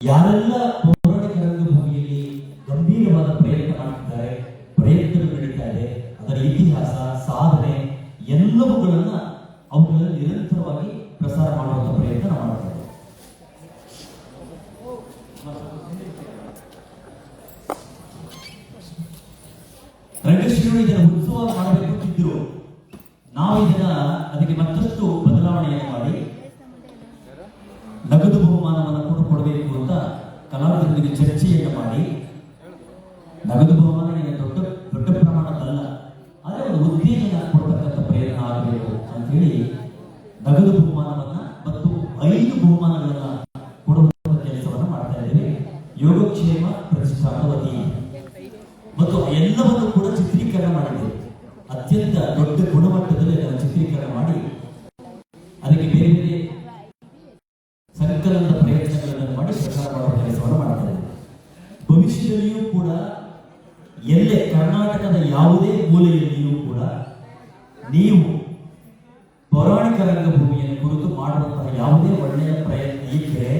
ಯಾರೆಲ್ಲ ಪೌರಾಣಿಕ ರಂಗಭೂಮಿಯಲ್ಲಿ ಗಂಭೀರವಾದ ಪ್ರಯತ್ನ ಮಾಡ್ತಿದ್ದಾರೆ, ಪ್ರಯತ್ನಗಳು ನಡೀತಾ ಅದರ ಇತಿಹಾಸ, ಸಾಧನೆ, ಎಲ್ಲವುಗಳನ್ನ ಅವುಗಳನ್ನು ನಿರಂತರವಾಗಿ ಪ್ರಸಾರ ಮಾಡುವಂತ ಪ್ರಯತ್ನ ನಾವು ಮಾಡ್ತಾ ಇದ್ದೇವೆ ರಂಗಶ್ರೀಗಳು ಇದರ ಉತ್ಸವ ಮಾಡಬೇಕು ಅಂತಿದ್ರು ನಾವು ಇದನ್ನ ಅದಕ್ಕೆ ಮತ್ತಷ್ಟು ಬದಲಾವಣೆಯನ್ನು ಮಾಡಿ ನಗದು ಬಹುಮಾನವನ್ನು ಕೂಡ ಕೊಡಬೇಕು ಅಂತ ಕಲಾವಿದರೊಂದಿಗೆ ಚರ್ಚೆಯನ್ನು ಮಾಡಿ ನಗದು ಬಹುಮಾನ ಈಗ ದೊಡ್ಡ ದೊಡ್ಡ ಪ್ರಮಾಣದಲ್ಲ ಆದರೆ ಒಂದು ಉತ್ತೇಜನ ಕೊಡ್ತಕ್ಕಂಥ ಪ್ರಯತ್ನ ಆಗಬೇಕು ಅಂತ ಹೇಳಿ ನಗದು ಬಹುಮಾನವನ್ನ ಮತ್ತು ಐದು ಬಹುಮಾನಗಳನ್ನ ಕೊಡುವಂತ ಕೆಲಸವನ್ನ ಮಾಡ್ತಾ ಇದ್ದೇವೆ ಯೋಗಕ್ಷೇಮ ಪ್ರತಿಷ್ಠಾನ ವತಿಯಿಂದ ಮತ್ತು ಎಲ್ಲವನ್ನು ಕೂಡ ಚಿತ್ರೀಕರಣ ಮಾಡಿದ್ದೇವೆ ಅತ್ಯಂತ ದೊಡ್ಡ ಗುಣಮಟ್ಟದಲ್ಲಿ ಅದನ್ನು ಚಿತ್ರೀಕರಣ ಮಾಡಿ ಅದಕ್ಕೆ ಬೇರೆ ಬೇರೆ ಸಂಕಲನದ ಪ್ರಯತ್ನಗಳನ್ನು ಮಾಡಿ ಪ್ರಚಾರ ಮಾಡುವ ಕೆಲಸವನ್ನು ಮಾಡ್ತಾರೆ ಭವಿಷ್ಯದಲ್ಲಿಯೂ ಕೂಡ ಎಲ್ಲೇ ಕರ್ನಾಟಕದ ಯಾವುದೇ ಮೂಲೆಯಲ್ಲಿಯೂ ಕೂಡ ನೀವು ಪೌರಾಣಿಕ ರಂಗಭೂಮಿಯನ್ನು ಕುರಿತು ಮಾಡುವಂತಹ ಯಾವುದೇ ಒಳ್ಳೆಯ ಪ್ರಯತ್ನ ಇದ್ದರೆ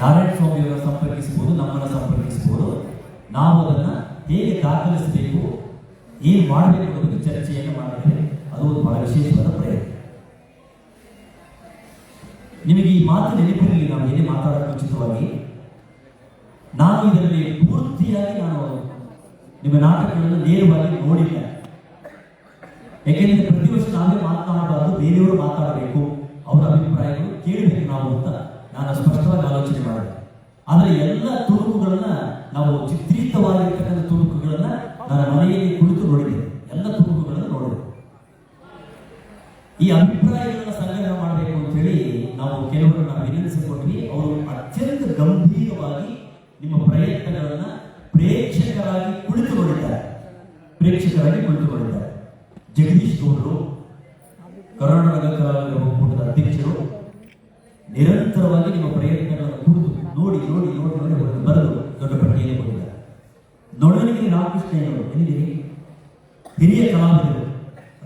ನಾರಾಯಣ ಸ್ವಾಮಿಯವರ ಸಂಪರ್ಕಿಸಬಹುದು, ನಮ್ಮನ್ನು ಸಂಪರ್ಕಿಸಬಹುದು. ನಾವು ಅದನ್ನ ಹೇಗೆ ದಾಖಲಿಸಬೇಕು, ಏನು ಮಾಡಬೇಕು ಅನ್ನೋದಕ್ಕೆ ಚರ್ಚೆಯನ್ನು ಮಾಡಿದರೆ ಅದು ಒಂದು ಬಹಳ ವಿಶೇಷವಾದ ಪ್ರಯತ್ನ. ನಿಮಗೆ ಈ ಮಾತು ನೆನಪಿರಲಿ, ನಾವು ಏನೇ ಮಾತಾಡೋಕೆ ಉಚಿತವಾಗಿ. ನಾನು ಇದರಲ್ಲಿ ಪೂರ್ತಿಯಾಗಿ ನಾನು ನಿಮ್ಮ ನಾಟಕಗಳನ್ನು ನೇರವಾಗಿ ನೋಡಿಲ್ಲ. ಯಾಕೆಂದ್ರೆ ಪ್ರತಿ ವರ್ಷ ನಾವೇ ಮಾತನಾಡಬಾರದು ಬೇರೆಯವರು ಮಾತಾಡಬೇಕು. ಅವರ ಅಭಿಪ್ರಾಯಗಳು ಕೇಳಬೇಕು ನಾವು ಅಂತ ನಾನು ಸ್ಪಷ್ಟವಾಗಿ ಆಲೋಚನೆ ಮಾಡಿದೆ. ಆದರೆ ಎಲ್ಲ ತುಣುಕುಗಳನ್ನ ನಾವು ಚಿತ್ರಿತವಾಗಿರ್ತಕ್ಕಂಥ ತುಣುಕುಗಳನ್ನ ನನ್ನ ಮನೆಯಲ್ಲಿ ಕುಳಿತು ನೋಡಿದೆ ಎಲ್ಲ ತುಣುಕುಗಳನ್ನು ನೋಡಿದೆ. ಈ ಅಭಿಪ್ರಾಯಗಳನ್ನ ಸಂಗ್ರಹ ಮಾಡಬೇಕು ಅಂತ ಹೇಳಿ ನಾವು ಕೆಲವರನ್ನ ವಿನಂತಿಸಿಕೊಂಡ್ವಿ ಅವರು ಅತ್ಯಂತ ಗಂಭೀರವಾಗಿ ನಿಮ್ಮ ಪ್ರಯತ್ನಗಳನ್ನ ಪ್ರೇಕ್ಷಕರಾಗಿ ಕುಳಿತುಕೊಂಡಿದ್ದಾರೆ ಪ್ರೇಕ್ಷಕರಾಗಿ ಕುಳಿತುಕೊಂಡಿದ್ದಾರೆ ಜಗದೀಶ್ ಗೌಡರು, ಕರ್ನಾಟಕ ಕಲಾವಿದರ ಒಕ್ಕೂಟದ ಅಧ್ಯಕ್ಷರು ನಿರಂತರವಾಗಿ ನಿಮ್ಮ ಪ್ರಯತ್ನಗಳನ್ನು ಕುರಿತು ನೋಡಿ ನೋಡಿ ನೋಡಿ ನೋಡಿ ಅವರನ್ನು ಬರೆದು ದೊಡ್ಡ ಪಟ್ಟಿಯಲ್ಲಿ ಕೊಟ್ಟಿದ್ದಾರೆ. ನೊಳಲಿಗೆ ರಾಮಕೃಷ್ಣಯ್ಯನವರು ಎಲ್ಲಿದ್ದೀರಿ? ಹಿರಿಯ ಕಲಾವಿದರು.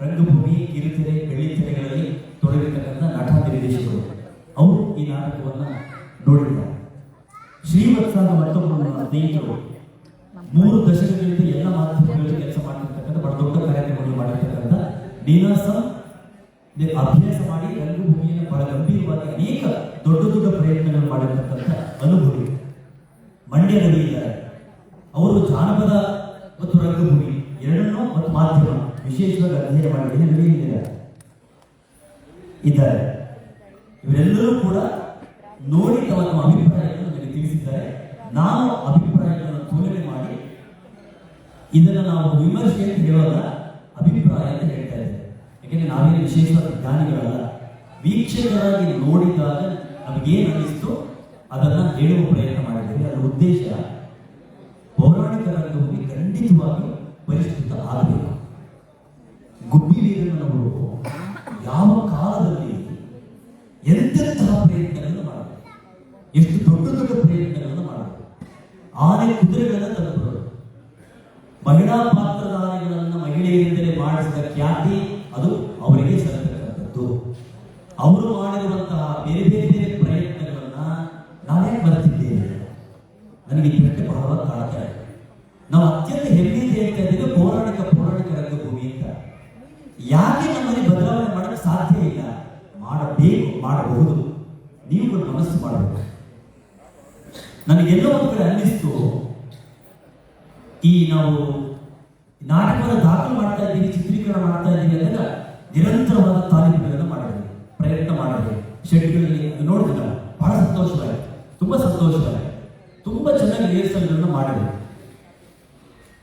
ರಂಗಭೂಮಿ, ಕಿರುತೆರೆ ಬೆಳ್ಳಿತೆರೆಗಳಲ್ಲಿ ತೊಡಗಿರ್ತಕ್ಕಂಥ ನಟ ನಿರ್ದೇಶಕರು ಅವರು ಈ ನಾಟಕವನ್ನು ನೋಡಿದ್ದಾರೆ. ಶ್ರೀವತ್ಸಾದ ಮತ್ತೊಬ್ಬ ಸ್ನೇಹಿತರು ಮೂರು ದಶಕಗಳಿಂದ ಎಲ್ಲ ಮಾಧ್ಯಮಗಳಲ್ಲಿ ಕೆಲಸ ಮಾಡಿರ್ತಕ್ಕಂಥ ಬಹಳ ದೊಡ್ಡ ಕಾರ್ಯಕ್ರಮಗಳು ಮಾಡಿರ್ತಕ್ಕಂಥ ನೀನಾಸಂ ಅಭ್ಯಾಸ ಮಾಡಿ ರಂಗಭೂಮಿಯನ್ನು ಬಹಳ ಗಂಭೀರವಾಗಿ ಅನೇಕ ದೊಡ್ಡ ದೊಡ್ಡ ಪ್ರಯತ್ನಗಳನ್ನು ಮಾಡಿರ್ತಕ್ಕಂಥ ಅನುಭವಿ ಮಂಡ್ಯ ರವಿ ಇದ್ದಾರೆ. ಅವರು ಜಾನಪದ ಮತ್ತು ರಂಗಭೂಮಿ ಎರಡನ್ನೂ ಮತ್ತು ಮಾಧ್ಯಮ ವಿಶೇಷವಾಗಿ ಅಧ್ಯಯನ ಮಾಡಿ ರವಿ ಇದ್ದಾರೆ. ಇವರೆಲ್ಲರೂ ಕೂಡ ನೋಡಿ ತಮ್ಮ ಅಭಿಪ್ರಾಯಗಳನ್ನು ನನಗೆ ತಿಳಿಸಿದ್ದಾರೆ. ನಾನು ಅಭಿಪ್ರಾಯಗಳನ್ನು ಮಾಡಿ ಇದನ್ನು ನಾವು ವಿಮರ್ಶೆ ಅಂತ ಹೇಳೋದ ಅಭಿಪ್ರಾಯ ಅಂತ ಹೇಳ್ತಾ ಇದ್ದೇವೆ ಯಾಕೆಂದ್ರೆ ನಾವೇನು ವಿಶೇಷವಾದ ಜ್ಞಾನಿಗಳಲ್ಲ. ವೀಕ್ಷಕರಾಗಿ ನೋಡಿದಾಗ ನಮಗೇನು ಅನಿಸ್ತು ಅದನ್ನ ಹೇಳುವ ಪ್ರಯತ್ನ ಮಾಡಿದ್ದೇವೆ. ಅದರ ಉದ್ದೇಶ ಪೌರಾಣಿಕ ರಂಗಭೂಮಿ ಖಂಡಿತವಾಗಿ ಪರಿಷ್ಕೃತ ಆಗಬೇಕು. ಗುಬ್ಬಿ ವೀರಣ್ಣನವರು ಯಾವ ಕಾಲದಲ್ಲಿ ಎಂತೆಂತಹ ಪ್ರಯತ್ನಗಳನ್ನು ಮಾಡಬೇಕು? ಎಷ್ಟು ದೊಡ್ಡ ದೊಡ್ಡ ಪ್ರಯತ್ನಗಳನ್ನು ಮಾಡಬೇಕು? ಆನೆ ಕುದುರೆಗಳನ್ನು ಮಹಿಳಾ ಪಾತ್ರಧಾರಿಗಳನ್ನ ಮಹಿಳೆಯರಿಂದಲೇ ಮಾಡಿಸಿದ ಖ್ಯಾತಿ ನಾಟಕವನ್ನು ದಾಖಲು ಮಾಡ್ತಾ ಇದ್ದೀವಿ ಚಿತ್ರೀಕರಣ ಮಾಡ್ತಾ ಇದ್ದೀವಿ ಅಂದಾಗ ನಿರಂತರವಾದ ತಾಲೀಮುಗಳನ್ನು ಮಾಡಬೇಕು ಪ್ರಯತ್ನ ಮಾಡಬೇಕು ಶೆಡ್ಗಳಲ್ಲಿ ನೋಡಿದ್ರೆ ನಾವು ಬಹಳ ಸಂತೋಷವಾಗಿದೆ ತುಂಬಾ ಸಂತೋಷವಾಗಿದೆ ತುಂಬಾ ಚೆನ್ನಾಗಿ ರಿಹರ್ಸಲ್ಗಳನ್ನ ಮಾಡಿದ್ರು.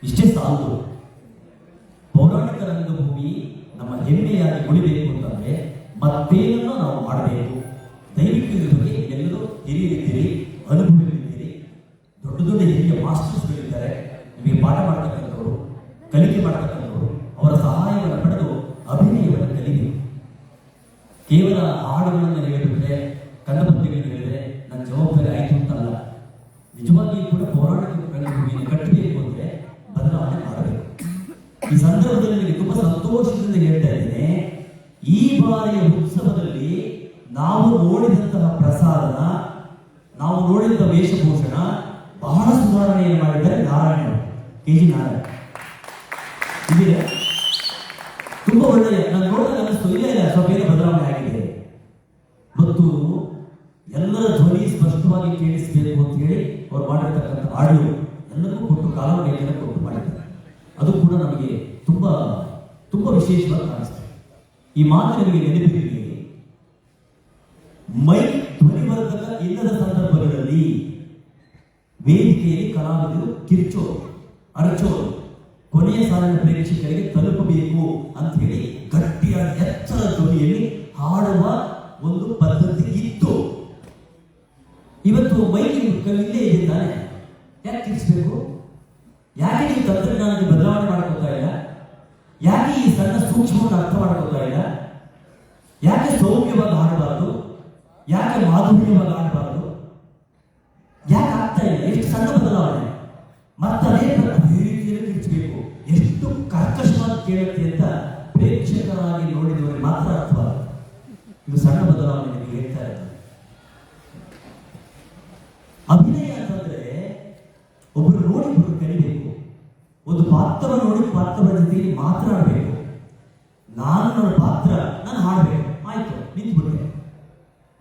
ಇಷ್ಟೇ ಸಾಲದು. ಪೌರಾಣಿಕ ರಂಗಭೂಮಿ ನಮ್ಮ ಹೆಮ್ಮೆಯಾಗಿ ಉಳಿಬೇಕು ಅಂತಂದ್ರೆ ಮತ್ತೇನನ್ನು ನಾವು ಮಾಡಬೇಕು. ದಯವಿಟ್ಟು ಬಗ್ಗೆ ಎಲ್ಲರೂ ಹಿರಿಯರಿದ್ದೀರಿ, ಅನುಭವಿಗಳಿದ್ದೀರಿ, ದೊಡ್ಡ ದೊಡ್ಡ ಹಿರಿಯ ಮಾಡ್ತಕ್ಕಂಥವ್ರು ಕಲಿಕೆ ಮಾಡತಕ್ಕಂಥವರು, ಅವರ ಸಹಾಯವನ್ನು ಪಡೆದು ಅಭಿನಯವನ್ನು ಕಲಿಕೆ ಕೇವಲ ಹಾಡುಗಳನ್ನು ಹೇಳಿಬಿಟ್ರೆ ಕಂದಪದ್ಯಗಳನ್ನು ಹೇಳಿದ್ರೆ ನನ್ನ ಜವಾಬ್ದಾರಿ ಆಯ್ತು ಅಂತಲ್ಲ. ನಿಜವಾಗಿಯೂ ಕೂಡ ಪೌರಾಣಿಕ ಕಟ್ಟಿಗೆ ಅಂದ್ರೆ ಬದಲಾವಣೆ ಮಾಡಬೇಕು. ಈ ಸಂದರ್ಭದಲ್ಲಿ ನನಗೆ ತುಂಬಾ ಸಂತೋಷದಿಂದ ಹೇಳ್ತಾ ಇದ್ದೇನೆ, ಈ ಬಾರಿಯ ಉತ್ಸವದಲ್ಲಿ ನಾವು ನೋಡಿದಂತಹ ಪ್ರಸಾದನ, ನಾವು ನೋಡಿದಂತಹ ವೇಷಭೂಷಣ ಬಹಳ ಸುಧಾರಣೆಯನ್ನು ಮಾಡಿದ್ದಾರೆ ನಾರಾಯಣ ಕೆ ಜಿ ನಾರಾಯಣ ಇದಿದೆ ತುಂಬಾ ಒಳ್ಳೆಯ, ನಾನು ನೋಡಿದಾಗ ಅನಿಸ್ತು ಇಲ್ಲ ಇಲ್ಲ ಸ್ವಲ್ಪ ಏನೋ ಬದಲಾವಣೆ ಆಗಿದೆ. ಮತ್ತು ಎಲ್ಲರ ಧ್ವನಿ ಸ್ಪಷ್ಟವಾಗಿ ಕೇಳಿಸಬೇಕು ಅಂತ ಹೇಳಿ ಅವ್ರು ಮಾಡಿರ್ತಕ್ಕಂಥ ಆಡಿಯೋ ಎಲ್ಲರಿಗೂ ಕೊಟ್ಟು ಕಾಲವಣಿಯನ್ನು ಕೊಟ್ಟು ಮಾಡಿದ್ದಾರೆ. ಅದು ಕೂಡ ನಮಗೆ ತುಂಬಾ ತುಂಬಾ ವಿಶೇಷವಾಗಿ ಕಾಣಿಸ್ತದೆ. ಈ ಮಾತು ನಿಮಗೆ ನೆನಪಿರಲಿ. ಮೈಕ್ ಧ್ವನಿವರ್ಧಕ ಇಲ್ಲದ ಸಂದರ್ಭಗಳಲ್ಲಿ ವೇದಿಕೆಯಲ್ಲಿ ಕಲಾವಿದರು ಕಿರ್ಚೋ ಅರಚೋರು ಸಾಲಿನ ಪ್ರೇಕ್ಷಕರಿಗೆ ತಲುಪಬೇಕು ಅಂತ ಹೇಳಿ ಗಟ್ಟಿಯಾದ ಎತ್ತರ ಧ್ವನಿಯಲ್ಲಿ ಹಾಡುವ ಒಂದು ಪದ್ಧತಿ ಇತ್ತು. ಇವತ್ತು ಮೈಲಿ ಇಲ್ಲೇ ಇದೆ ಯಾಕೆ ತಿಳಿಸ್ಬೇಕು? ಯಾಕೆ ನೀವು ತಂತ್ರಜ್ಞಾನಕ್ಕೆ ಬದಲಾವಣೆ ಮಾಡ್ಕೋತಾ ಇಲ್ಲ? ಯಾಕೆ ಈ ಸಣ್ಣ ಸೂಕ್ಷ್ಮವನ್ನು ಅರ್ಥ ಮಾಡ್ಕೋತಾ ಇಲ್ಲ? ಯಾಕೆ ಸೌಮ್ಯವಾಗಿ ಹಾಡಬಾರದು? ಯಾಕೆ ಮಾಧುರ್ಯವಾಗಿ ಕೇಳುತ್ತೆ ಅಂತ ಪ್ರೇಕ್ಷಕರಾಗಿ ನೋಡಿದವರಿಗೆ ಮಾತ್ರ ಅರ್ಥವಾಗುತ್ತೆ. ಇದು ಸಣ್ಣ ಬದಲಾವಣೆ ನಿಮಗೆ ಹೇಳ್ತಾ ಇದ್ದಾರೆ ಅಭಿನಯ ಅಂತಂದ್ರೆ ಒಬ್ಬರು ನೋಡಿ ಒಬ್ಬರು ಕಲಿಬೇಕು. ಒಂದು ಪಾತ್ರ ನೋಡಿ ಪಾತ್ರದ ಜೊತೆಗೆ ಮಾತನಾಡಬೇಕು ನಾನು ನನ್ನ ಪಾತ್ರ, ನಾನು ಹಾಡಬೇಕು. ಆಯ್ತು ನಿಂತ್ಬಿಟ್ಟೆ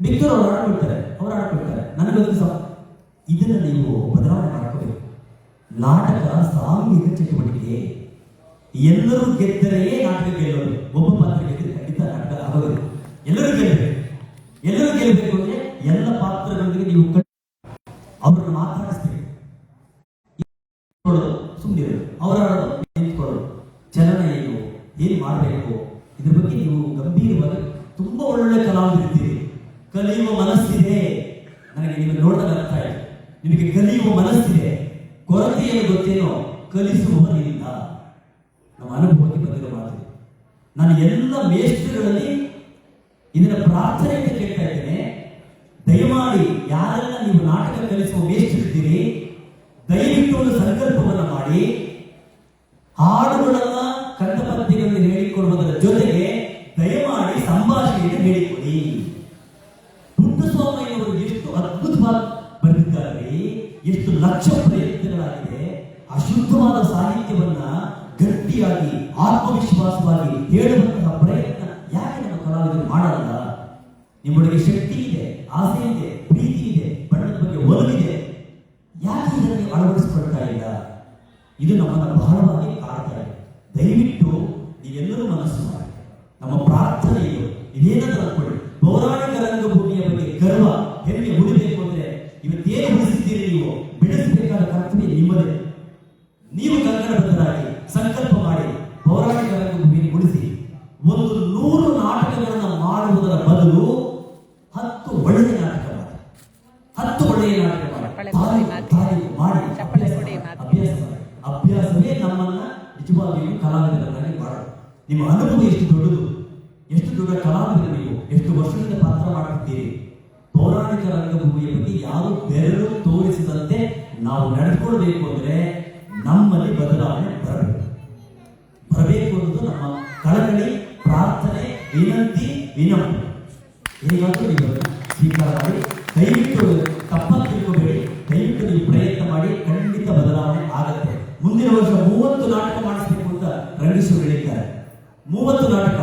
ಮಿಕ್ಕರು ಅವ್ರು ಆಡ್ಕೊಳ್ತಾರೆ ಅವ್ರು ಆಡ್ಕೊಳ್ತಾರೆ. ನನಗೊಂದು ಸಹ ಇದನ್ನ ನೀವು ಬದಲಾವಣೆ ಮಾಡ್ಕೋಬೇಕು. ನಾಟಕ, ಸಾಂಘಿಕ ಚಟುವಟಿಕೆ ಎಲ್ಲರೂ ಗೆದ್ದರೆಯೇ ನಾಟಕ ಗೆಲ್ಲೋದು ಒಬ್ಬ ಪಾತ್ರ ಗೆದ್ದರೆ ಖಂಡಿತ ನಾಟಕ ಆಗೋದಿಲ್ಲ ಎಲ್ಲರೂ ಗೆಲ್ಲಬೇಕು ಎಲ್ಲರೂ ಗೆಲ್ಲಬೇಕು ಅಂದ್ರೆ ಎಲ್ಲ ಪಾತ್ರಗಳೊಂದಿಗೆ ನೀವು ಅವ್ರನ್ನ ಮಾತಾಡಿಸ್ತೀವಿ ಸುಮ್ಮನೆ ಅವರ ನಿಂತ್ಕೊಳ್ಳೋದು. ಚಲನ ಏನು? ಏನ್ ಮಾಡಬೇಕು? ಇದ್ರ ಬಗ್ಗೆ ನೀವು ಗಂಭೀರವಾಗಿ ತುಂಬಾ ಒಳ್ಳೆ ಕಲಾವಿದರಿದ್ದೀರಿ ಕಲಿಯುವ ಮನಸ್ಸಿದೆ. ನನಗೆ ನಿಮಗೆ ನೋಡಲು ಅರ್ಥ ಆಯ್ತು. ನಿಮಗೆ ಕಲಿಯುವ ಮನಸ್ಸಿದೆ. ಏನು ಗೊತ್ತೇನೋ? ಕಲಿಸುವವರಿಲ್ಲ ನಮ್ಮ ಅನುಭವಕ್ಕೆ ಬಂದಿರೋ ಮಾತು ಇದು. ನಾನು ಎಲ್ಲ ಮೇಷ್ಟ್ರುಗಳಲ್ಲಿ ಇದನ್ನ ಪ್ರಾರ್ಥನೆ ಅಂತ ಕೇಳ್ತಾ ಇದ್ದೇನೆ ದಯಮಾಡಿ ಯಾರೆಲ್ಲ ನೀವು ನಾಟಕ ಕಲಿಸುವ ಮೇಷ್ಟ್ರಿದ್ದೀರಿ ದಯವಿಟ್ಟು ಒಂದು ಸಂಕಲ್ಪವನ್ನು ಮಾಡಿ ನಿಮ್ಮೊಳಗೆ ಶಕ್ತಿ ಇದೆ, ಆಸೆ ಇದೆ, ಪ್ರೀತಿ ಇದೆ, ಬಣ್ಣದ ಬಗ್ಗೆ ಒಲವಿದೆ. ಯಾಕೆ ನೀವು ಅಳವಡಿಸಿಕೊಳ್ತಾ ಇಲ್ಲ? ಇದು ನಮ್ಮನ್ನು ಬಹಳವಾಗಿ ಕಾಡ್ತಾ ಇದೆ ದಯವಿಟ್ಟು ನೀವೆಲ್ಲರೂ ಮನಸ್ಸು ಮಾಡಿ. ನಮ್ಮ ಪ್ರಾರ್ಥನೆ ಇದು. ಇದೇನಾದ್ರೂ ಅನ್ಕೊಳ್ಳಿ ಪೌರಾಣಿಕ ರಂಗಭೂಮಿಯ ಬಗ್ಗೆ ಗರ್ವ, ಹೆಮ್ಮೆ ಉಳಿಬೇಕು ಅಂದ್ರೆ ಇವತ್ತೇನು ಉಳಿಸಿದ್ದೀರಿ ನೀವು? ಬೆಳೆಸಬೇಕಾದ ಕರ್ತವ್ಯ ನಿಮ್ಮದೇ. ನೀವು ಕನ್ನಡಬದ್ಧರಾಗಿ ಸಂಕಲ್ಪ ಮಾಡಿ, ಪೌರಾಣಿಕ ರಂಗಭೂಮಿಯನ್ನು ಉಳಿಸಿ. ಒಂದು ನೂರು ನಾಟಕಗಳನ್ನು ಮಾಡುವುದರ ಬದಲು ನಿಮ್ಮ ಅನುಭವ ಎಷ್ಟು ದೊಡ್ಡದು? ಎಷ್ಟು ದೊಡ್ಡ ಕಲಾವಿದರು ನೀವು ಎಷ್ಟು ವರ್ಷದಿಂದ ಪಾತ್ರ ಮಾಡುತ್ತೀರಿ ಪೌರಾಣಿಕ ರಂಗಭೂಮಿಯ ಬಗ್ಗೆ ಯಾರು ಬೆರಳು ತೋರಿಸಿದಂತೆ ನಾವು ನಡೆದುಕೊಳ್ಬೇಕು ಅಂದ್ರೆ ನಮ್ಮಲ್ಲಿ ಬದಲಾವಣೆ ಬರಬೇಕು. ಬರಬೇಕು ಅನ್ನೋದು ನಮ್ಮ ಕಳಕಳಿ, ಪ್ರಾರ್ಥನೆ, ವಿನಂತಿ ವಿನಂತಿ. ಹೇಗಾದ್ರೂ ನಾಟಕ